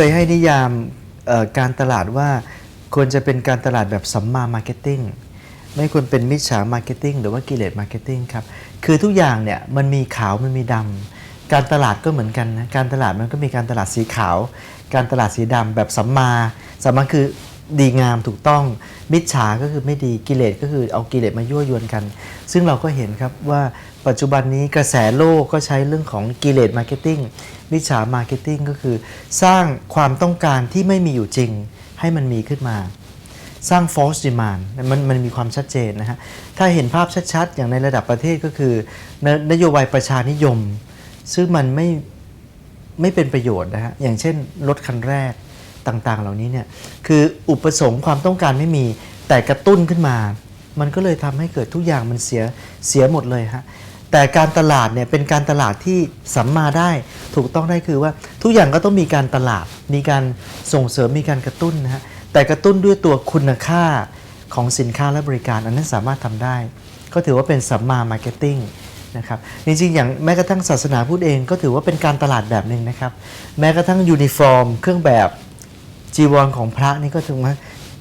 เคยให้นิยามการตลาดว่าควรจะเป็นการตลาดแบบสัมมามาร์เก็ตติ้งไม่ควรเป็นมิจฉามาร์เก็ตติ้งหรือว่ากิเลสมาร์เก็ตติ้งครับ คือทุกอย่างเนี่ยมันมีขาวมันมีดำการตลาดก็เหมือนกันนะ การตลาดมันก็มีการตลาดสีขาว การตลาดสีดำแบบสัมมา สัมมาคือ ดีงามถูกต้องมิจฉาก็คือไม่ดีกิเลสก็คือเอากิเลสมายั่วยวนกัน ซึ่งเราก็เห็นครับว่าปัจจุบันนี้กระแสโลกก็ใช้เรื่องของกิเลสมาร์เก็ตติ้งมิจฉามาร์เก็ตติ้งก็คือ สร้างความต้องการที่ไม่มีอยู่จริงให้มันมีขึ้นมา สร้าง false demand มันมันมีความชัดเจนนะฮะถ้าเห็นภาพชัดๆ อย่างในระดับประเทศก็คือนนโยบายประชานิยม ซึ่งมันไม่ไม่เป็นประโยชน์นะฮะอย่างเช่นรถคันแรก ต่างๆ เหล่านี้เนี่ยคืออุปสงค์ความต้องการไม่มีแต่กระตุ้นขึ้นมา มันก็เลยทำให้เกิดทุกอย่างมันเสียเสียหมดเลยฮะแต่การตลาดเนี่ยเป็นการตลาดที่สัมมาได้ถูกต้องได้คือว่าทุกอย่างก็ต้องมีการตลาด มีการส่งเสริมมีการกระตุ้นนะฮะแต่กระตุ้นด้วยตัวคุณค่าของสินค้าและบริการ อันนั้นสามารถทำได้ ก็ถือว่าเป็นสัมมามาร์เก็ตติ้งนะครับจริงๆอย่างแม้กระทั่งศาสนาพูดเองก็ถือว่าเป็นการตลาดแบบหนึ่งนะครับ แม้กระทั่งยูนิฟอร์ม เครื่องแบบ จีวรของพระนี่ก็ถือว่า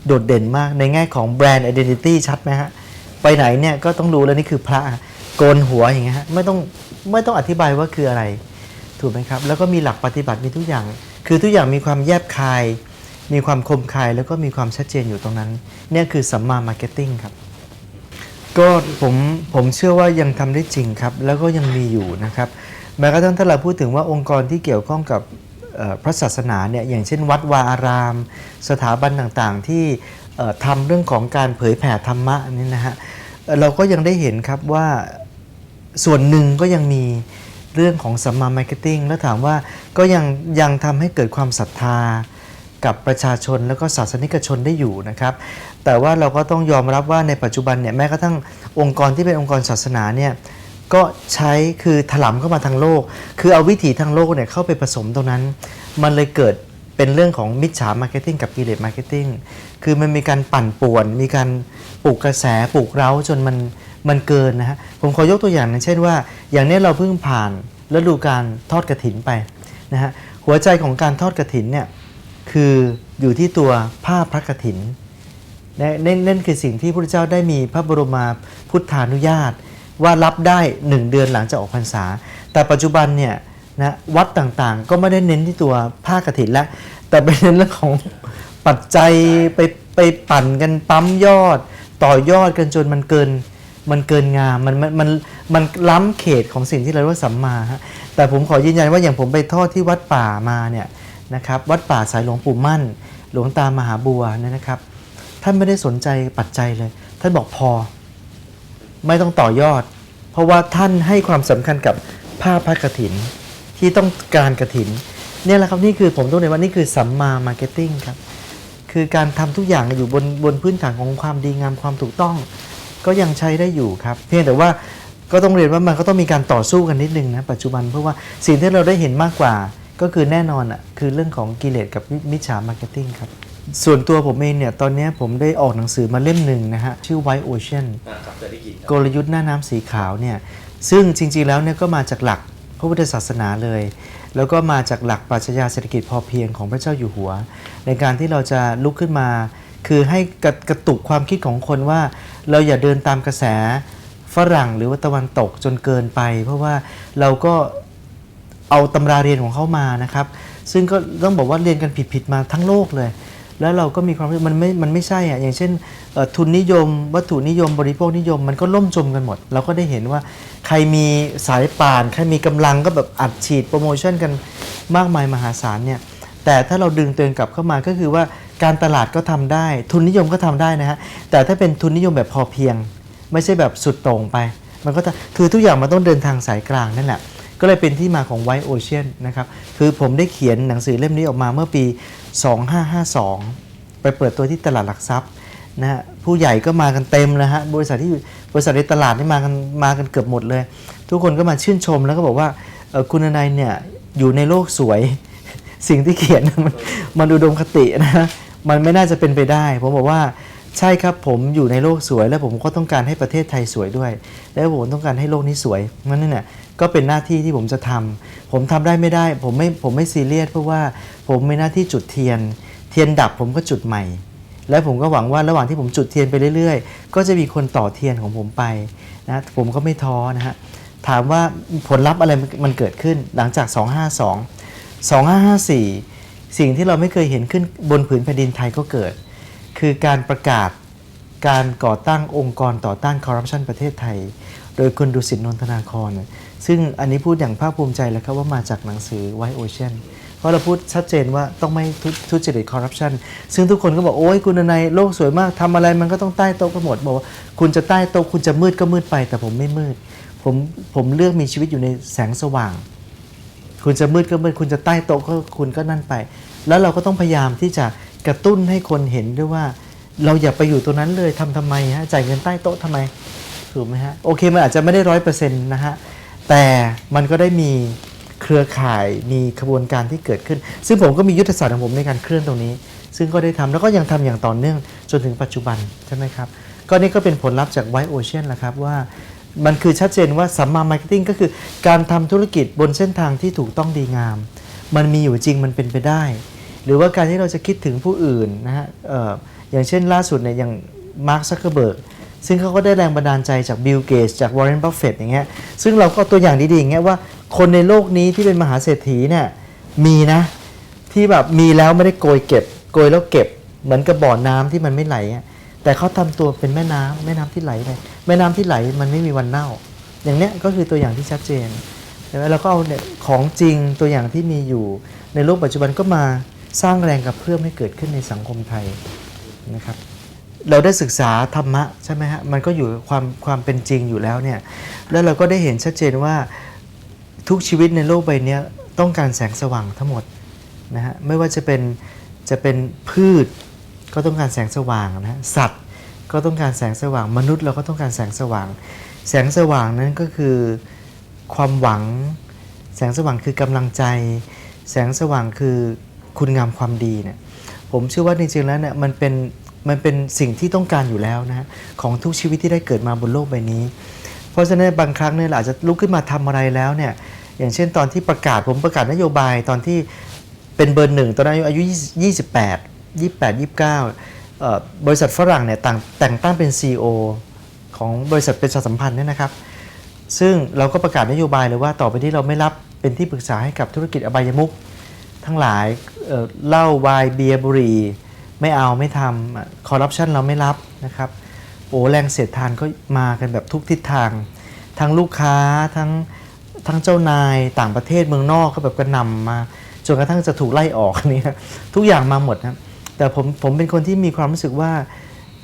โดดเด่นมากในแง่ของแบรนด์ i d ด n ิตี้ชัดไหมฮะ ไปไหนเนี่ยก็ต้องรู้แล้วนี่คือพระโกนหัวอย่างเงี้ยฮะไม่ต้องไม่ต้องอธิบายว่าคืออะไร ถูกไหมครับ แล้วก็มีหลักปฏิบัติมีทุกอย่าง คือทุกอย่างมีความแยบคาย มีความคมคายแล้วก็มีความชัดเจนอยู่ตรงนั้น เนี่ยคือสัมมามาร์เก็ตติ้งครับก็ผมผมเชื่อว่ายังทำได้จริงครับ แล้วก็ยังมีอยู่นะครับแม้กระทั่งถ้าเราพูดถึงว่าองค์กรที่เกี่ยวข้องกับ พระศาสนาเนี่ยอย่างเช่นวัดวาอาราม สถาบันต่างๆที่ทำเรื่องของการเผยแผ่ธรรมะนี่นะฮะเอ่อเราก็ยังได้เห็นครับว่าส่วนหนึ่งก็ยังมีเรื่องของสัมมามาร์เก็ตติ้งแล้วถามว่าก็ยังยังทำให้เกิดความศรัทธากับประชาชนแล้วก็ศาสนิกชนได้อยู่นะครับ แต่ว่าเราก็ต้องยอมรับว่าในปัจจุบันเนี่ยแม้กระทั่งองค์กรที่เป็นองค์กรศาสนาเนี่ย ก็ใช้คือถลำเข้ามาทางโลก คือเอาวิถีทางโลกเนี่ยเข้าไปผสมตรงนั้น มันเลยเกิดเป็นเรื่องของมิจฉามาร์เก็ตติ้งกับกิเลสมาร์เก็ตติ้งคือมันมีการปั่นป่วน มีการปลูกกระแสปลูกเร้าจนมันมันเกินนะฮะผมขอยกตัวอย่างอย่างเช่นว่า อย่างนี้เราเพิ่งผ่านฤดูการทอดกระถินไปนะฮะหัวใจของการทอดกระถินเนี่ยคืออยู่ที่ตัวผ้าพระกฐินนะนั่นนั่นคือสิ่งที่พระเจ้าได้มีพระบรมพุทธานุญาต ว่ารับได้ 1 เดือนหลังจากออกพรรษา แต่ปัจจุบันเนี่ยนะวัดต่างๆ ก็ไม่ได้เน้นที่ตัวผ้ากฐินแล้วแต่เป็นเน้นเรื่องของปัจจัยไปไปปั่นกันปั๊มยอด ต่อยอดกันจนมันเกินมันเกินงามมันมันมันมันล้ำเขตของสิ่งที่เราเรียกว่าสัมมาฮะแต่ผมขอยืนยันว่าอย่างผมไปทอดที่วัดป่ามาเนี่ยนะครับวัดป่าสายหลวงปู่มั่น หลวงตามหาบัวเนี่ยนะครับ ท่านไม่ได้สนใจปัจจัยเลย ท่านบอกพอ ไม่ต้องต่อยอด เพราะว่าท่านให้ความสำคัญกับผ้าพระกฐิน ที่ต้องการกฐินเนี่ยแหละครับนี่คือผมต้องเรียนว่านี่คือสัมมามาร์เก็ตติ้งครับคือการทำทุกอย่างอยู่บนบนพื้นฐานของความดีงามความถูกต้อง ก็ยังใช้ได้อยู่ครับ เพียงแต่ว่าก็ต้องเรียนว่ามันก็ต้องมีการต่อสู้กันนิดนึงนะปัจจุบันเพราะว่าสิ่งที่เราได้เห็นมากกว่าก็คือแน่นอนอะคือเรื่องของกิเลสกับมิจฉามาร์เก็ตติ้งครับ ส่วนตัวผมเองเนี่ย ตอนเนี้ยผมได้ออกหนังสือมาเล่มหนึ่งนะฮะ ชื่อ White Ocean อ่าครับเคยได้ยินครับกลยุทธ์หน้าน้ำสีขาวเนี่ย ซึ่งจริงๆแล้วเนี่ยก็มาจากหลักพระพุทธศาสนาเลย แล้วก็มาจากหลักปรัชญาเศรษฐกิจพอเพียงของพระเจ้าอยู่หัว ในการที่เราจะลุกขึ้นมา คือให้กระกระตุกความคิดของคนว่า เราอย่าเดินตามกระแสฝรั่งหรือว่าตะวันตกจนเกินไป เพราะว่าเราก็เอาตำราเรียนของเขามานะครับ ซึ่งก็ต้องบอกว่าเรียนกันผิดๆมาทั้งโลกเลย แล้วเราก็มีความรู้สึกมันไม่ มันไม่ใช่อะอย่างเช่นทุนนิยม วัตถุนิยม บริโภคนิยม มันก็ล่มจมกันหมด เราก็ได้เห็นว่าใครมีสายป่าน ใครมีกำลังก็แบบอัดฉีดโปรโมชั่นกันมากมายมหาศาลเนี่ยแต่ถ้าเราดึงตัวเองกลับเข้ามาก็คือว่าการตลาดก็ทำได้ ทุนนิยมก็ทำได้นะฮะแต่ถ้าเป็นทุนนิยมแบบพอเพียง ไม่ใช่แบบสุดโต่งไป มันก็คือทุกอย่างมันต้องเดินทางสายกลางนั่นแหละ ก็เลยเป็นที่มาของ White Ocean นะครับ คือผมได้เขียนหนังสือเล่มนี้ออกมาเมื่อปี 2552 ไปเปิดตัวที่ตลาดหลักทรัพย์นะฮะผู้ใหญ่ก็มากันเต็มเลยฮะบริษัทที่บริษัทในตลาดนี่มากันมากันเกือบหมดเลย ทุกคนก็มาชื่นชมแล้วก็บอกว่าคุณนายเนี่ยอยู่ในโลกสวย สิ่งที่เขียนมันมันอุดมคตินะมันไม่น่าจะเป็นไปได้ ผมบอกว่า ใช่ครับผมอยู่ในโลกสวย แล้วผมก็ต้องการให้ประเทศไทยสวยด้วย แล้วผมต้องการให้โลกนี้สวยนั่นเนี่ยก็เป็นหน้าที่ที่ผมจะทำผมทำได้ไม่ได้ ผมไม่ผมไม่ซีเรียสเพราะว่าผมมีหน้าที่จุดเทียน เทียนดับผมก็จุดใหม่ และผมก็หวังว่าระหว่างที่ผมจุดเทียนไปเรื่อยๆ ก็จะมีคนต่อเทียนของผมไปนะผมก็ไม่ท้อนะฮะถามว่าผลลัพธ์อะไรมันมันเกิดขึ้นหลังจาก 252 2554 สิ่งที่เราไม่เคยเห็นขึ้นบนผืนแผ่นดินไทยก็เกิด คือการประกาศการก่อตั้งองค์กรต่อต้านคอร์รัปชันประเทศไทย โดยคุณดุสิตนนทนาคร ซึ่งอันนี้พูดอย่างภาคภูมิใจเลยครับว่ามาจากหนังสือ White Ocean เพราะเราพูดชัดเจนว่าต้องไม่ทุจริตคอร์รัปชันซึ่งทุกคนก็บอก โอ้ยคุณนายโลกสวยมากทำอะไรมันก็ต้องใต้โต๊ะกันหมด บอกว่าคุณจะใต้โต๊ะคุณจะมืดก็มืดไป แต่ผมไม่มืด ผมผมเลือกมีชีวิตอยู่ในแสงสว่าง คุณจะมืดก็มืดคุณจะใต้โต๊ะก็คุณก็นั่นไป แล้วเราก็ต้องพยายามที่จะ กระตุ้นให้คนเห็นด้วยว่า เราอย่าไปอยู่ตรงนั้นเลยทำทำไมฮะจ่ายเงินใต้โต๊ะทำไมถูกไหมฮะโอเคมันอาจจะไม่ได้ร้อยเปอร์เซ็นต์นะฮะแต่มันก็ได้มีเครือข่ายมีขบวนการที่เกิดขึ้น ซึ่งผมก็มียุทธศาสตร์ของผมในการเคลื่อนตรงนี้ ซึ่งก็ได้ทำแล้วก็ยังทำอย่างต่อเนื่องจนถึงปัจจุบันใช่ไหมครับก็นี่ก็เป็นผลลัพธ์จาก White Ocean แหละครับว่ามันคือชัดเจนว่าสัมมามาร์เก็ตติ้งก็คือการทำธุรกิจบนเส้นทางที่ถูกต้องดีงาม มันมีอยู่จริงมันเป็นไปได้ หรือว่าการที่เราจะคิดถึงผู้อื่นนะฮะอออย่างเช่นล่าสุดเนี่ยอย่างมาร์คซักเคเบิร์กซึ่งเขาก็ได้แรงบันดาลใจจากบิลเกตจากวอร์เรนบัฟเฟตอย่างเงี้ยซึ่งเราก็ตัวอย่างดีๆอย่างเงี้ยว่าคนในโลกนี้ที่เป็นมหาเศรษฐีเนี่ยมีนะที่แบบมีแล้วไม่ได้โกยเก็บ โกยแล้วเก็บ เหมือนกับบ่อน้ำที่มันไม่ไหลแต่เขาทำตัวเป็นแม่น้ำแม่น้ำที่ไหลไปแม่น้ำที่ไหลมันไม่มีวันเน่า อย่างเนี้ยก็คือตัวอย่างที่ชัดเจนใช่ไหมเราก็เอาเนี่ยของจริงตัวอย่างที่มีอยู่ในโลกปัจจุบันก็มา สร้างแรงกระเพื่อมให้เกิดขึ้นในสังคมไทยนะครับ เราได้ศึกษาธรรมะใช่ไหมฮะมันก็อยู่ความความเป็นจริงอยู่แล้วเนี่ยแล้วเราก็ได้เห็นชัดเจนว่าทุกชีวิตในโลกใบนี้ต้องการแสงสว่างทั้งหมดนะฮะไม่ว่าจะเป็นจะเป็นพืชก็ต้องการแสงสว่างนะฮะสัตว์ก็ต้องการแสงสว่างมนุษย์เราก็ต้องการแสงสว่าง แสงสว่างนั้นก็คือความหวัง แสงสว่างคือกำลังใจ แสงสว่างคือ คุณงามความดีเนี่ยผมเชื่อว่าจริงๆแล้วเนี่ยมันเป็นมันเป็นสิ่งที่ต้องการอยู่แล้วนะของทุกชีวิตที่ได้เกิดมาบนโลกใบนี้ เพราะฉะนั้นบางครั้งเนี่ยอาจจะลุกขึ้นมาทำอะไรแล้วเนี่ยอย่างเช่นตอนที่ประกาศผมประกาศนโยบายตอนที่เป็นเบอร์หนึ่งตอนนั้นอายุ 28 28 29เอ่อบริษัทฝรั่งเนี่ยต่างแต่งตั้งเป็น CEO ของบริษัทเป็นชาสัมพันธ์เนี่ยนะครับ ซึ่งเราก็ประกาศนโยบายเลยว่าต่อไปนี้เราไม่รับเป็นที่ปรึกษาให้กับธุรกิจอบายมุข ทั้งหลายเเหล้าไวน์เบียร์บุหรี่ไม่เอาไม่ทำคอร์รัปชันเราไม่รับนะครับโอ้แรงเสียดทานก็มากันแบบทุกทิศทาง ทั้งลูกค้าทั้งทั้งเจ้านายต่างประเทศเมืองนอกก็แบบกระนำมาจนกระทั่งจะถูกไล่ออกนี่ทุกอย่างมาหมดนะแต่ผมผมเป็นคนที่มีความรู้สึกว่า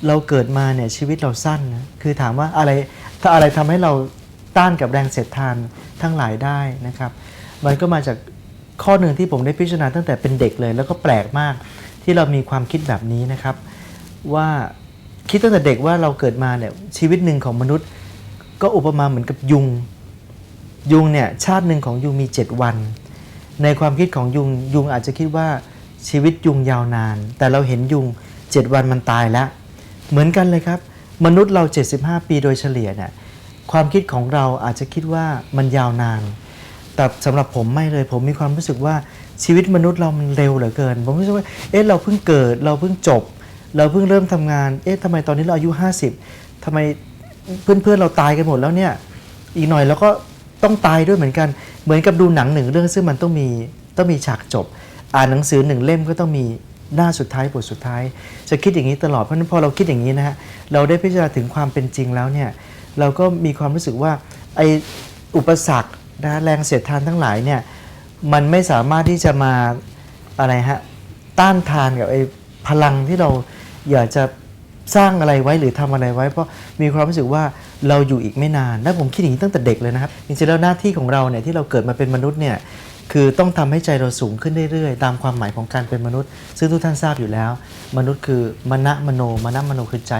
เราเกิดมาเนี่ยชีวิตเราสั้นนะคือถามว่าอะไรถ้าอะไรทำให้เราต้านกับแรงเสียดทานทั้งหลายได้นะครับ มันก็มาจาก ข้อหนึ่งที่ผมได้พิจารณาตั้งแต่เป็นเด็กเลย แล้วก็แปลกมากที่เรามีความคิดแบบนี้นะครับ ว่าคิดตั้งแต่เด็กว่าเราเกิดมาเนี่ยชีวิตหนึ่งของมนุษย์ ก็อุปมาเหมือนกับยุง ยุงเนี่ยชาติหนึ่งของยุงมี 7 วัน ในความคิดของยุงยุงอาจจะคิดว่าชีวิตยุงยาวนาน แต่เราเห็นยุง 7 วันมันตายแล้ว เหมือนกันเลยครับ มนุษย์เรา 75 ปีโดยเฉลี่ยเนี่ยความคิดของเราอาจจะคิดว่ามันยาวนาน แต่สำหรับผมไม่เลยผมมีความรู้สึกว่าชีวิตมนุษย์เรามันเร็วเหลือเกิน ผมรู้สึกว่าเอ๊ะเราเพิ่งเกิด เราเพิ่งจบ เราเพิ่งเริ่มทำงาน เอ๊ะทำไมตอนนี้เราอายุ 50ทำไมเพื่อนๆเราตายกันหมดแล้วเนี่ยอีกหน่อยเราก็ต้องตายด้วยเหมือนกัน เหมือนกับดูหนังหนึ่งเรื่องซึ่งมันต้องมีต้องมีฉากจบ อ่านหนังสือหนึ่งเล่มก็ต้องมีหน้าสุดท้ายบทสุดท้าย จะคิดอย่างนี้ตลอดเพราะฉะนั้นพอเราคิดอย่างนี้นะฮะเราได้พิจารณาถึงความเป็นจริงแล้วเนี่ยเราก็มีความรู้สึกว่าไออุปสรรค นะแรงเสียดทานทั้งหลายเนี่ยมันไม่สามารถที่จะมาอะไรฮะต้านทานกับไอ้พลังที่เราอยากจะสร้างอะไรไว้หรือทำอะไรไว้ เพราะมีความรู้สึกว่าเราอยู่อีกไม่นานและผมคิดอย่างนี้ตั้งแต่เด็กเลยนะครับจริงๆแล้วหน้าที่ของเราเนี่ยที่เราเกิดมาเป็นมนุษย์เนี่ยคือต้องทำให้ใจเราสูงขึ้นเรื่อยๆ ตามความหมายของการเป็นมนุษย์ ซึ่งทุกท่านทราบอยู่แล้ว มนุษย์คือมณะมโนมณะมโนคือใจ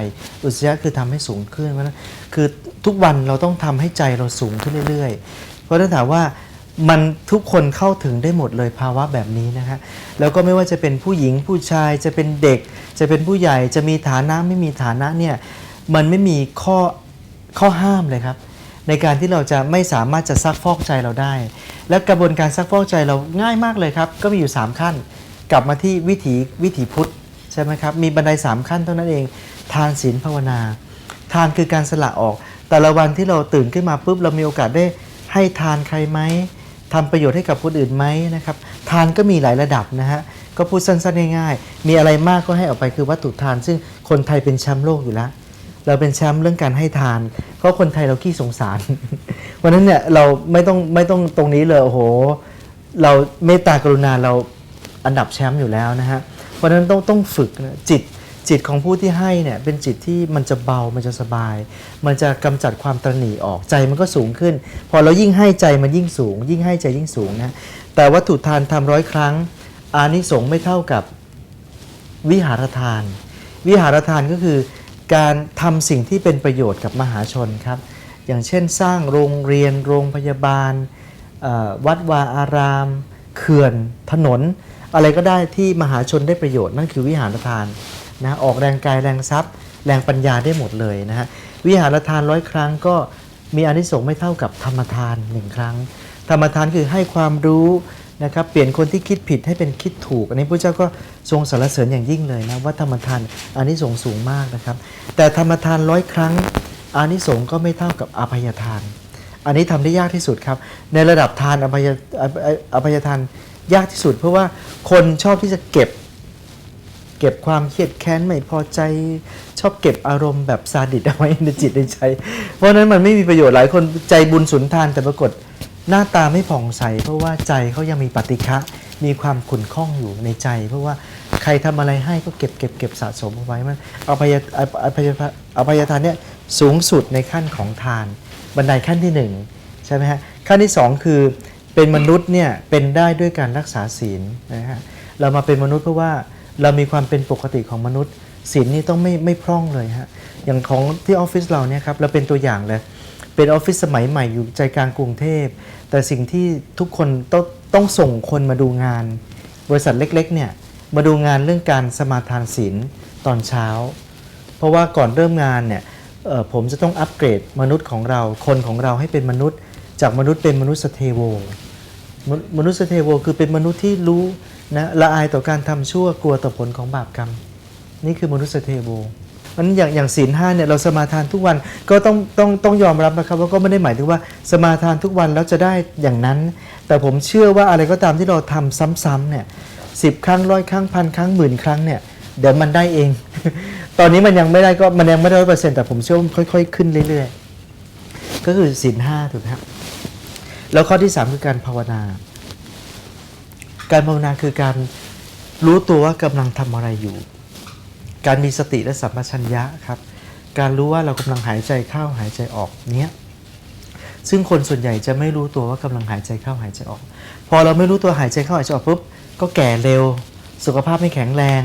อุสยะคือทำให้สูงขึ้นเพราะนั้นคือทุกวันเราต้องทำให้ใจเราสูงขึ้นเรื่อยๆ ราะฉะนั้นถามว่ามันทุกคนเข้าถึงได้หมดเลยภาวะแบบนี้นะฮะแล้วก็ไม่ว่าจะเป็นผู้หญิงผู้ชายจะเป็นเด็ก จะเป็นผู้ใหญ่จะมีฐานะไม่มีฐานะเนี่ยมันไม่มีข้อข้อห้ามเลยครับ ในการที่เราจะไม่สามารถจะซักฟอกใจเราได้ และกระบวนการซักฟอกใจเราง่ายมากเลยครับ ก็มีอยู่ 3 ขั้น กลับมาที่วิถีวิถีพุทธใช่ไหมครับมีบันได3ขั้นเท่านั้นเอง ทานศีลภาวนา ทานคือการสละออก แต่ละวันที่เราตื่นขึ้นมาปุ๊บเรามีโอกาสได้ ให้ทานใครไหมทำประโยชน์ให้กับคนอื่นไหมนะครับทานก็มีหลายระดับนะฮะก็พูดสั้นๆง่ายๆ มีอะไรมากก็ให้ออกไปคือวัตถุทาน ซึ่งคนไทยเป็นแชมป์โลกอยู่แล้ว เราเป็นแชมป์เรื่องการให้ทาน เพราะคนไทยเราขี้สงสาร วันนั้นเนี่ยเราไม่ต้องไม่ต้องตรงนี้เลยโอ้โห เราเมตตากรุณาเราอันดับแชมป์อยู่แล้วนะฮะ เพราะฉะนั้นต้องต้องฝึกนะจิต จิตของผู้ที่ให้เนี่ยเป็นจิตที่มันจะเบา มันจะสบาย มันจะกำจัดความตระหนี่ออกใจมันก็สูงขึ้น พอเรายิ่งให้ใจมันยิ่งสูง ยิ่งให้ใจยิ่งสูงนะแต่วัตถุทานทำร้อยครั้ง อานิสงส์ไม่เท่ากับวิหารทาน วิหารทานก็คือการทำสิ่งที่เป็นประโยชน์กับมหาชนครับ อย่างเช่นสร้างโรงเรียน โรงพยาบาล วัดวาอาราม เขื่อน ถนน อะไรก็ได้ที่มหาชนได้ประโยชน์นั่นคือวิหารทาน นะออกแรงกายแรงทรัพย์ แรงปัญญาได้หมดเลยนะฮะวิหารทานร้อยครั้งก็มีอนิสงส์ไม่เท่ากับธรรมทานหนึ่งครั้ง ธรรมทานคือให้ความรู้นะครับเปลี่ยนคนที่คิดผิดให้เป็นคิดถูก อันนี้พระเจ้าก็ทรงสรรเสริญอย่างยิ่งเลยนะว่าธรรมทานอนิสงส์สูงมากนะครับ แต่ธรรมทานร้อยครั้งอนิสงส์ก็ไม่เท่ากับอภัยทาน อันนี้ทำได้ยากที่สุดครับ ในระดับทานอภัยอภัยอภัยทานยากที่สุด เพราะว่าคนชอบที่จะเก็บ เก็บความเครียดแค้นไม่พอใจ ชอบเก็บอารมณ์แบบซาดิสเอาไว้ในจิตในใจ เพราะนั้นมันไม่มีประโยชน์หลายคนใจบุญสุนทานแต่ปรากฏหน้าตาไม่ผ่องใส เพราะว่าใจเขายังมีปฏิฆะมีความขุ่นข้องอยู่ในใจ เพราะว่าใครทำอะไรให้ก็เก็บเก็บเก็บสะสมเอาไว้มันอภัยอภัยอภัยอภัยทานเนี่ยสูงสุดในขั้นของทาน บันไดขั้นที่หนึ่งใช่ไหมฮะขั้นที่สองคือเป็นมนุษย์เนี่ยเป็นได้ด้วยการรักษาศีลนะฮะเรามาเป็นมนุษย์เพราะว่า เรามีความเป็นปกติของมนุษย์ศีลนี่ต้องไม่ไม่พร่องเลยฮะอย่างของที่ออฟฟิศเราเนี่ยครับเราเป็นตัวอย่างเลยเป็นออฟฟิศสมัยใหม่อยู่ใจกลางกรุงเทพ แต่สิ่งที่ทุกคนต้องต้องส่งคนมาดูงาน บริษัทเล็กๆเนี่ยมาดูงานเรื่องการสมาทานศีลตอนเช้า เพราะว่าก่อนเริ่มงานเนี่ยผมจะต้องอัปเกรดมนุษย์ของเราคนของเราให้เป็นมนุษย์ จากมนุษย์เป็นมนุษย์สเทโว มนุมนุษย์สเทโวคือเป็นมนุษย์ที่รู้นะละอายต่อการทำชั่วกลัวต่อผลของบาปกรรม นี่คือมนุษย์สเทโวมันอย่างอย่างศีลห้าเนี่ยเราสมาทานทุกวันก็ต้องต้องต้องยอมรับนะครับว่าก็ไม่ได้หมายถึงว่าสมาทานทุกวันแล้วจะได้อย่างนั้น แต่ผมเชื่อว่าอะไรก็ตามที่เราทำซ้ำๆเนี่ยสิบครั้งร้อยครั้งพันครั้งหมื่นครั้งเนี่ยเดี๋ยวมันได้เอง ตอนนี้มันยังไม่ได้ก็มันยังไม่ได้ร้อยเปอร์เซ็นต์แต่ผมเชื่อว่าค่อย ๆ ขึ้นเรื่อยๆ ก็คือศีลห้าถูกไหมครับ แล้วข้อที่สามคือการภาวนา การภาวนาคือการรู้ตัวว่ากำลังทำอะไรอยู่ การมีสติและสัมปชัญญะครับ การรู้ว่าเรากำลังหายใจเข้าหายใจออกเนี้ยซึ่งคนส่วนใหญ่จะไม่รู้ตัวว่ากำลังหายใจเข้าหายใจออก พอเราไม่รู้ตัวหายใจเข้าหายใจออกปุ๊บก็แก่เร็ว สุขภาพไม่แข็งแรง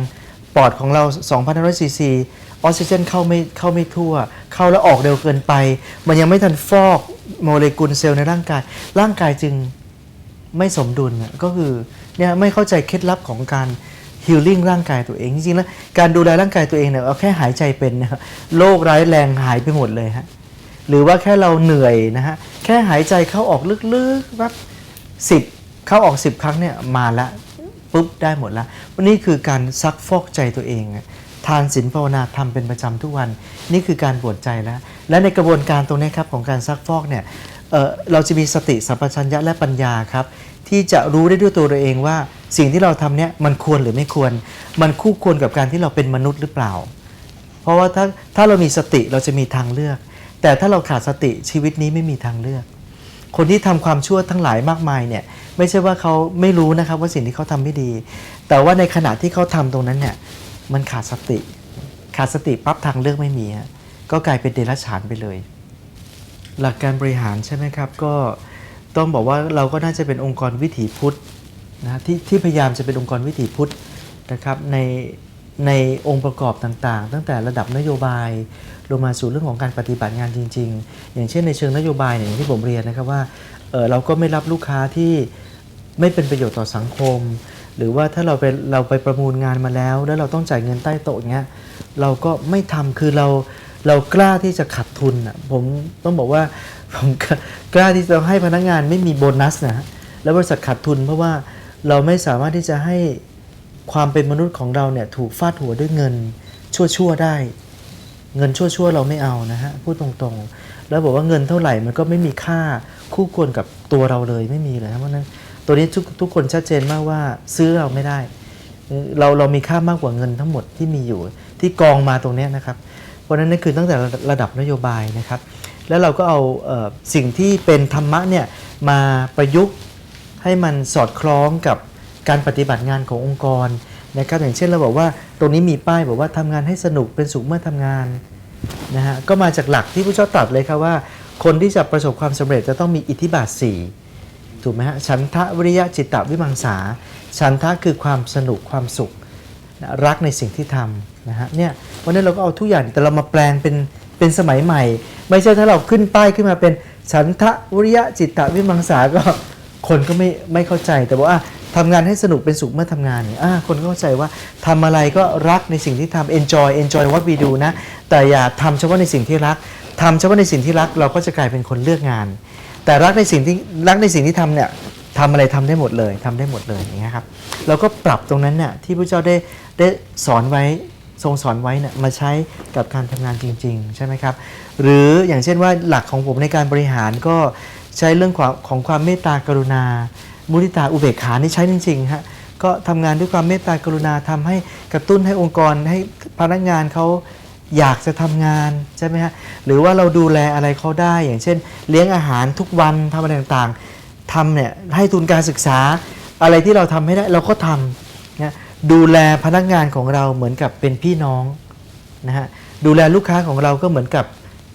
ปอดของเรา2,500ซีซี ออกซิเจนเข้าไม่เข้าไม่ทั่ว เข้าแล้วออกเร็วเกินไป มันยังไม่ทันฟอกโมเลกุลเซลล์ในร่างกาย ร่างกายจึงไม่สมดุลน่ะก็คือเนี่ยไม่เข้าใจเคล็ดลับของการฮิลลิ่งร่างกายตัวเอง จริงๆแล้วการดูแลร่างกายตัวเองเนี่ยเอาแค่หายใจเป็นเนยโรคร้ายแรงหายไปหมดเลยฮะหรือว่าแค่เราเหนื่อยนะฮะแค่หายใจเข้าออกลึกๆแบบสิบเข้าออกสิบครั้งเนี่ยมาละปุ๊บได้หมดละวันนี้คือการซักฟอกใจตัวเองอะ ทานศีลภาวนาทำเป็นประจำทุกวัน นี่คือการบวชใจแล้ว และในกระบวนการตรงนี้ครับของการซักฟอกเนี่ยเเราจะมีสติสัมปชัญญะและปัญญาครับ ที่จะรู้ได้ด้วยตัวเราเองว่า สิ่งที่เราทำเนี่ยมันควรหรือไม่ควร มันคู่ควรกับการที่เราเป็นมนุษย์หรือเปล่า เพราะว่าถ้าถ้าเรามีสติเราจะมีทางเลือก แต่ถ้าเราขาดสติชีวิตนี้ไม่มีทางเลือก คนที่ทำความชั่วทั้งหลายมากมายเนี่ยไม่ใช่ว่าเขาไม่รู้นะครับว่าสิ่งที่เขาทำไม่ดี แต่ว่าในขณะที่เขาทำตรงนั้นเนี่ย มันขาดสติ ขาดสติปั๊บทางเลือกไม่มีฮะก็กลายเป็นเดรัจฉานไปเลย หลักการบริหารใช่ไหมครับก็ต้องบอกว่าเราก็น่าจะเป็นองค์กรวิถีพุทธนะที่ที่พยายามจะเป็นองค์กรวิถีพุทธนะครับในในองค์ประกอบต่างๆ ตั้งแต่ระดับนโยบายลงมาสู่เรื่องของการปฏิบัติงานจริง ๆ อย่างเช่นในเชิงนโยบายเนี่ยอย่างที่ผมเรียนนะครับว่าเออเราก็ไม่รับลูกค้าที่ไม่เป็นประโยชน์ต่อสังคม หรือว่าถ้าเราไปเราไปประมูลงานมาแล้ว แล้วเราต้องจ่ายเงินใต้โต๊ะอย่างเงี้ยเราก็ไม่ทำคือเราเรากล้าที่จะขัดทุนอะผมต้องบอกว่าผมกล้าที่จะให้พนักงานไม่มีโบนัสนะแล้วบริษัทขาดทุนเพราะว่าเราไม่สามารถที่จะให้ความเป็นมนุษย์ของเราเนี่ยถูกฟาดหัวด้วยเงินชั่วๆได้ เงินชั่วๆเราไม่เอานะฮะพูดตรงๆ แล้วบอกว่าเงินเท่าไหร่มันก็ไม่มีค่าคู่ควรกับตัวเราเลยไม่มีเลยเพราะฉะนั้น ตัวนี้ทุกทุกคนชัดเจนมากว่าซื้อเราไม่ได้ เราเรามีค่ามากกว่าเงินทั้งหมดที่มีอยู่ ที่กองมาตรงนี้นะครับ เพราะนั้นนั่นคือตั้งแต่ระดับนโยบายนะครับ แล้วเราก็เอาเออสิ่งที่เป็นธรรมะเนี่ยมาประยุกต์ให้มันสอดคล้องกับการปฏิบัติงานขององค์กรนะครับอย่างเช่นเราบอกว่าตรงนี้มีป้ายบอกว่าทำงานให้สนุกเป็นสุขเมื่อทำงานนะฮะก็มาจากหลักที่ผู้เจ้าตรัสเลยครับว่า คนที่จะประสบความสำเร็จจะต้องมีอิทธิบาทสี่ ถูกไหมฮะฉันทะวิริยะจิตตวิมังสา ฉันทะคือความสนุกความสุขนะรักในสิ่งที่ทำนะฮะเนี่ยเพราะฉะนั้เราก็เอาทุกอย่างแต่เรามาแปลงเป็นเป็นสมัยใหม่ ไม่ใช่ถ้าเราขึ้นป้ายขึ้นมาเป็นฉันทะวิริยะจิตตวิมังสาก็คนก็ไม่ไม่เข้าใจแต่ว่าทำงานให้สนุกเป็นสุขเมื่อทำงานเนี่ยอะคนก็เข้าใจว่าทำอะไรก็รักในสิ่งที่ทำ enjoy enjoy what we do นะ แต่อย่าทำเฉพาะในสิ่งที่รักทำเฉพาะในสิ่งที่รัก เราก็จะกลายเป็นคนเลือกงาน แต่รักในสิ่งที่รักในสิ่งที่ทำเนี่ยทำอะไรทำได้หมดเลยทำได้หมดเลยอย่างเงี้ยครับเราก็ปรับตรงนั้นเนี่ยที่พระเจ้าได้ได้สอนไว้ทรงสอนไว้เนี่ยมาใช้กับการทำงานจริง ๆ ใช่ไหมครับ หรืออย่างเช่นว่าหลักของผมในการบริหารก็ใช้เรื่องของของความเมตตากรุณา มุทิตาอุเบกขานี่ใช้จริงๆฮะก็ทำงานด้วยความเมตตากรุณาทำให้กระตุ้นให้องค์กรให้พนักงานเขา อยากจะทำงานใช่ไหมฮะหรือว่าเราดูแลอะไรเขาได้ อย่างเช่น เลี้ยงอาหารทุกวันทำอะไรต่างๆทำเนี่ยให้ทุนการศึกษาอะไรที่เราทำให้ได้เราก็ทำนะดูแลพนักงานของเราเหมือนกับเป็นพี่น้องนะฮะดูแลลูกค้าของเราก็เหมือนกับ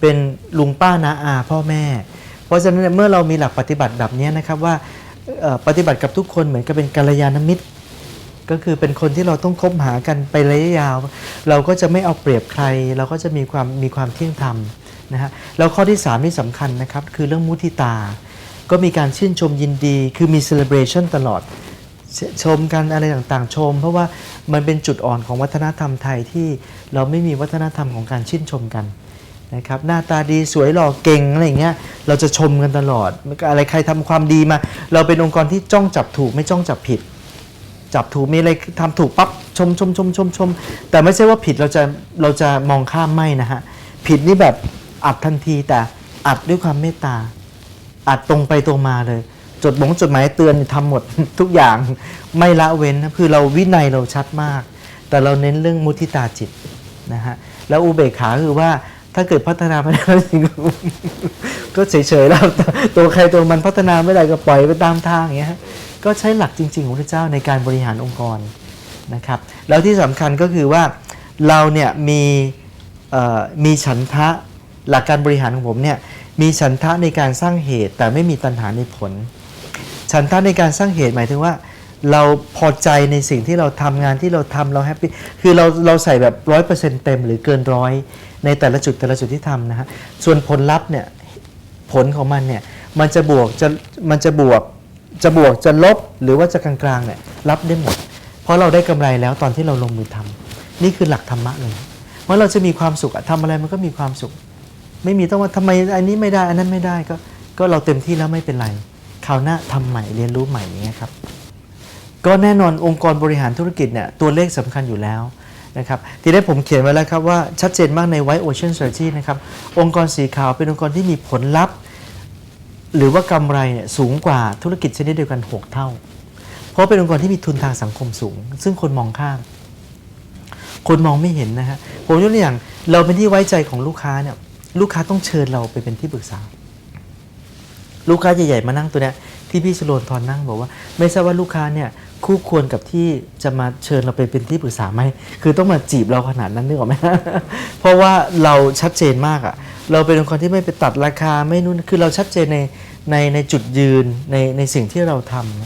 เป็นลุงป้านาอาพ่อแม่ เพราะฉะนั้นเมื่อเรามีหลักปฏิบัติแบบนี้นะครับว่าปฏิบัติกับทุกคนเหมือนกับเป็นกัลยาณมิตร ก็คือเป็นคนที่เราต้องคบหากันไประยะยาว เราก็จะไม่เอาเปรียบใคร เราก็จะมีความมีความเที่ยงธรรมนะฮะแล้วข้อที่ 3 ที่สำคัญนะครับ คือเรื่องมุทิตา ก็มีการชื่นชมยินดี คือมี celebration ตลอด ชมกันอะไรต่างๆชม เพราะว่ามันเป็นจุดอ่อนของวัฒนธรรมไทยที่เราไม่มีวัฒนธรรมของการชื่นชมกันนะครับหน้าตาดีสวยหล่อเก่งอะไรเงี้ยเราจะชมกันตลอดอะไรใครทำความดีมา เราเป็นองค์กรที่จ้องจับถูกไม่จ้องจับผิด จับถูกมีอะไรทำถูกปั๊บชมชมชมชมชมแต่ไม่ใช่ว่าผิดเราจะเราจะมองข้ามไม่นะฮะผิดนี่แบบอัดทันทีแต่อัดด้วยความเมตตา อัดตรงไปตรงมาเลย จดบงจดหมายเตือนนี่ทำหมดทุกอย่างไม่ละเว้นนะคือเราวินัยเราชัดมาก แต่เราเน้นเรื่องมุทิตาจิตนะฮะแล้วอุเบกขาคือว่าถ้าเกิดพัฒนาไม่ได้ก็เฉยๆแล้วตัวใครตัวมันพัฒนาไม่ได้ก็ปล่อยไปตามทางอย่างเงี้ย ก็ใช้หลักจริง ๆ ของพระเจ้าในการบริหารองค์กรนะครับ แล้วที่สำคัญก็คือว่าเราเนี่ยมีมีฉันทะหลักการบริหารของผมเนี่ยมีฉันทะในการสร้างเหตุ แต่ไม่มีตัณหาในผล ฉันทะในการสร้างเหตุหมายถึงว่า เราพอใจในสิ่งที่เราทำงานที่เราทำเราแฮปปี้คือเราเราใส่แบบร้อยเปอร์เซ็นต์เต็มหรือเกินร้อยในแต่ละจุดแต่ละจุดที่ทำนะฮะส่วนผลลัพธ์เนี่ยผลของมันเนี่ยมันจะบวกจะมันจะบวก จะบวกจะลบหรือว่าจะกลางๆเนี่ยรับได้หมด เพราะเราได้กำไรแล้วตอนที่เราลงมือทำนี่คือหลักธรรมะเลยเพราเราจะมีความสุขอะทำอะไรมันก็มีความสุข ไม่มีต้องว่าทำไมอันนี้ไม่ได้อันนั้นไม่ได้ก็ก็เราเต็มที่แล้วไม่เป็นไรคราวหน้าทำใหม่เรียนรู้ใหม่อย่างเงี้ยครับก็แน่นอนองค์กรบริหารธุรกิจเนี่ยตัวเลขสำคัญอยู่แล้วนะครับทีนี้ผมเขียนไว้แล้วครับว่าชัดเจนมากใน White Ocean Strategy นะครับองค์กรสีขาวเป็นองค์กรที่มีผลลัพธ์ หรือว่ากำไรเนี่ยสูงกว่าธุรกิจชนิดเดียวกัน 6 เท่า เพราะเป็นองค์กรที่มีทุนทางสังคมสูง ซึ่งคนมองข้าม คนมองไม่เห็นนะฮะผมยกตัวอย่างเราเป็นที่ไว้ใจของลูกค้าเนี่ยลูกค้าต้องเชิญเราไปเป็นที่ปรึกษา ลูกค้าใหญ่ๆมานั่งตัวเนี้ยที่พี่สโลนทอนนั่งบอกว่า ไม่ทราบว่าลูกค้าเนี่ยคู่ควรกับที่จะมาเชิญเราไปเป็นที่ปรึกษาไหมคือต้องมาจีบเราขนาดนั้นนึกออกไหมเพราะว่าเราชัดเจนมากอะ่ะ เราเป็นองค์กรที่ไม่ไปตัดราคาไม่นู่นคือเราชัดเจนในในในจุดยืนในในสิ่งที่เราทำ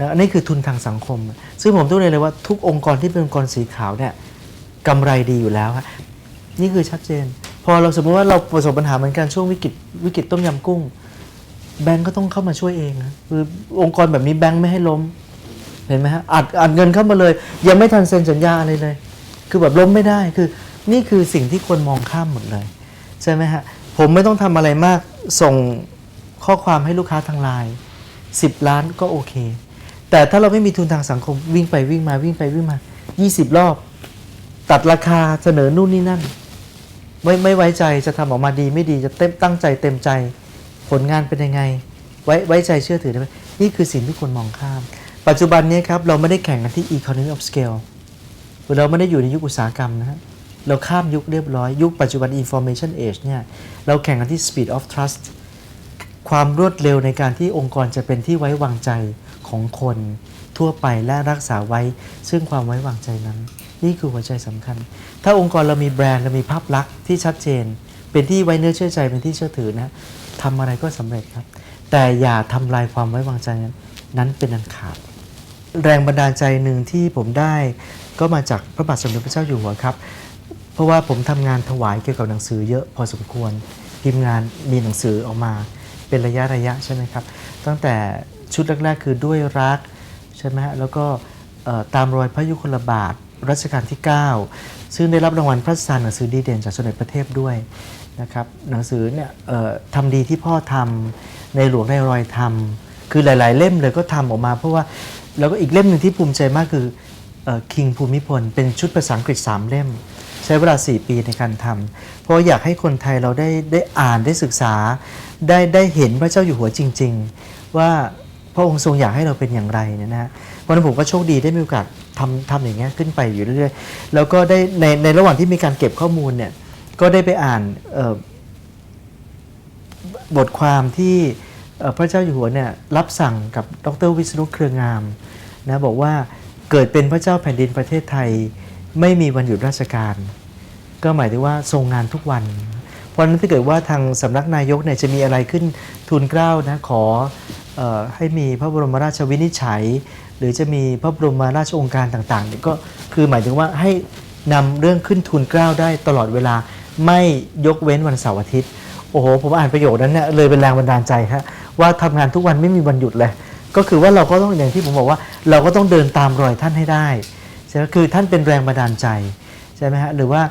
นะอันนี้คือทุนทางสังคม ซึ่งผมต้องเรียนเลยว่าทุกองค์กรที่เป็นองค์กรสีขาวเนี่ยกำไรดีอยู่แล้วฮะนี่คือชัดเจน พอเราสมมติว่าเราประสบปัญหาเหมือนกันช่วงวิกฤตวิกฤตต้มยำกุ้ง แบงก์ก็ต้องเข้ามาช่วยเองนะคือองค์กรแบบนี้แบงก์ไม่ให้ล้มเห็นไหมฮะอัดอัดเงินเข้ามาเลย ยังไม่ทันเซ็นสัญญาอะไรเลย คือแบบล้มไม่ได้คือนี่คือสิ่งที่คนมองข้ามหมดเลย ใช่ไหมฮะผมไม่ต้องทำอะไรมากส่งข้อความให้ลูกค้าทางไลน์10 ล้านก็โอเค แต่ถ้าเราไม่มีทุนทางสังคมวิ่งไปวิ่งมาวิ่งไปวิ่งมา 20 รอบ ตัดราคาเสนอนู่นนี่นั่น ไม่ไม่ไว้ใจจะทำออกมาดีไม่ดีจะเต็มตั้งใจเต็มใจผลงานเป็นยังไง ไว้ไว้ใจเชื่อถือได้ไหมนี่คือสิ่งที่คนมองข้าม ปัจจุบันนี้ครับเราไม่ได้แข่งกันที่ economy of scale เราไม่ได้อยู่ในยุคอุตสาหกรรมนะฮะ เราข้ามยุคเรียบร้อย ยุคปัจจุบัน information age เนี่ยเราแข่งกันที่ speed of trust ความรวดเร็วในการที่องค์กรจะเป็นที่ไว้วางใจของคนทั่วไปและรักษาไว้ ซึ่งความไว้วางใจนั้น นี่คือหัวใจสำคัญ ถ้าองค์กรเรามีแบรนด์เรามีภาพลักษณ์ที่ชัดเจน เป็นที่ไว้เนื้อเชื่อใจเป็นที่เชื่อถือนะทำอะไรก็สำเร็จครับ แต่อย่าทำลายความไว้วางใจนั้นนั้นเป็นอันขาด แรงบันดาลใจหนึ่งที่ผมได้ก็มาจากพระบาทสมเด็จพระเจ้าอยู่หัวครับ เพราะว่าผมทำงานถวายเกี่ยวกับหนังสือเยอะพอสมควรทีมงานมีหนังสือออกมาเป็นระยะระยะใช่ไหมครับ ตั้งแต่ชุดแรก ๆ คือด้วยรักใช่ไหมแล้วก็ตามรอยพระยุคลบาทรัชกาลที่ 9 ซึ่งได้รับรางวัลพระราชทานหนังสือดีเด่นจากสมเด็จพระเทพด้วยนะครับหนังสือเนี่ยทำดีที่พ่อทำในหลวงในรอยทำคือหลาย ๆ เล่มเลยก็ทำออกมา เพราะว่าแล้วก็อีกเล่มหนึ่งที่ภูมิใจมากคือคิงภูมิพลเป็นชุดภาษาอังกฤษ3เล่ม ช้เวลา 4 ปีในการทำเพราะอยากให้คนไทยเราได้ได้อ่านได้ศึกษา ได้ได้เห็นพระเจ้าอยู่หัวจริง ๆ ว่าพระองค์ทรงอยากให้เราเป็นอย่างไรเนี่ยนะฮะวันนั้นผมก็โชคดีได้มีโอกาสทำทำอย่างเงี้ยขึ้นไปอยู่เรื่อยๆ แล้วก็ได้ในในระหว่างที่มีการเก็บข้อมูลเนี่ยก็ได้ไปอ่านบทความที่พระเจ้าอยู่หัวเนี่ยรับสั่งกับดรวิษณุเครืองามนะบอกว่าเกิดเป็นพระเจ้าแผ่นดินประเทศไทย ไม่มีวันหยุดราชการ ก็หมายถึงว่าทรงงานทุกวัน เพราะฉะนั้นถ้าเกิดว่าทางสำนักนายกเนี่ยจะมีอะไรขึ้นทูลเกล้านะขอออให้มีพระบรมราชวินิจฉัย หรือจะมีพระบรมราชองค์การต่างๆเนี่ยก็คือหมายถึงว่าให้นำเรื่องขึ้นทูลเกล้าได้ตลอดเวลาไม่ยกเว้นวันเสาร์อาทิตย์ โอ้โห ผมอ่านประโยคนั้นเนี่ยเลยเป็นแรงบันดาลใจฮะว่าทำงานทุกวันไม่มีวันหยุดเลย ก็คือว่าเราก็ต้องอย่างที่ผมบอกว่า เราก็ต้องเดินตามรอยท่านให้ได้ใช่ไหมคือท่านเป็นแรงบันดาลใจใช่ไหมฮะหรือว่า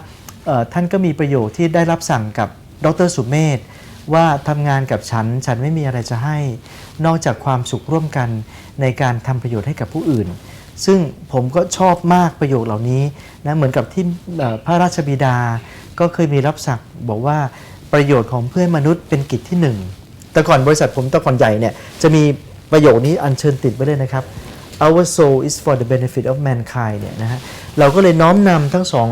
ท่านก็มีประโยคที่ได้รับสั่งกับดรสุเมธว่าทำงานกับฉันฉันไม่มีอะไรจะให้ นอกจากความสุขร่วมกันในการทำประโยชน์ให้กับผู้อื่น ซึ่งผมก็ชอบมากประโยคเหล่านี้นะเหมือนกับที่พระราชบิดาก็เคยมีรับสั่งบอกว่าประโยชน์ของเพื่อนมนุษย์เป็นกิจที่หนึ่งแต่ก่อนบริษัทผมแต่ก่อนใหญ่เนี่ยจะมีประโยคนี้อัญเชิญติดไว้เลยนะครับ our soul is for the benefit of mankind เนี่ยนะฮะเราก็เลยน้อมนำทั้งสอง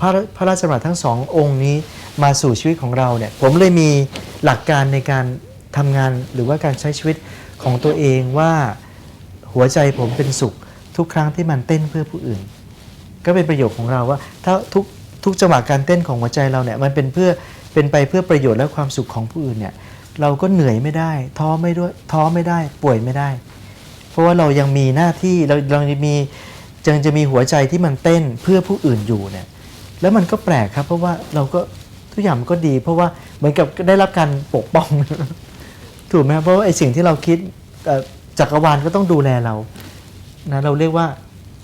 พระพระราชบัญญัติทั้งสององค์นี้มาสู่ชีวิตของเราเนี่ยผมเลยมีหลักการในการทำงานหรือว่าการใช้ชีวิตของตัวเองว่าหัวใจผมเป็นสุขทุกครั้งที่มันเต้นเพื่อผู้อื่น ก็เป็นประโยชน์ของเราว่า ถ้าทุกทุกจังหวะการเต้นของหัวใจเราเนี่ยมันเป็นเพื่อเป็นไปเพื่อประโยชน์และความสุขของผู้อื่นเนี่ยเราก็เหนื่อยไม่ได้ ท้อไม่ด้วยท้อไม่ได้ป่วยไม่ได้ เพราะว่าเรายังมีหน้าที่เราเรายังมียังจะมีหัวใจที่มันเต้นเพื่อผู้อื่นอยู่เนี่ย แล้วมันก็แปลกครับ เพราะว่าเราก็ทุกอย่างมันก็ดี เพราะว่าเหมือนกับได้รับการปกป้อง ถูกไหมครับเพราะว่าไอ้สิ่งที่เราคิดจักรวาลก็ต้องดูแลเรานะเราเรียกว่า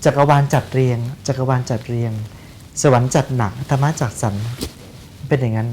จักรวาลจัดเรียง จักรวาลจัดเรียง สวรรค์จัดหนักธรรมะจัดสรรเป็นอย่างนั้น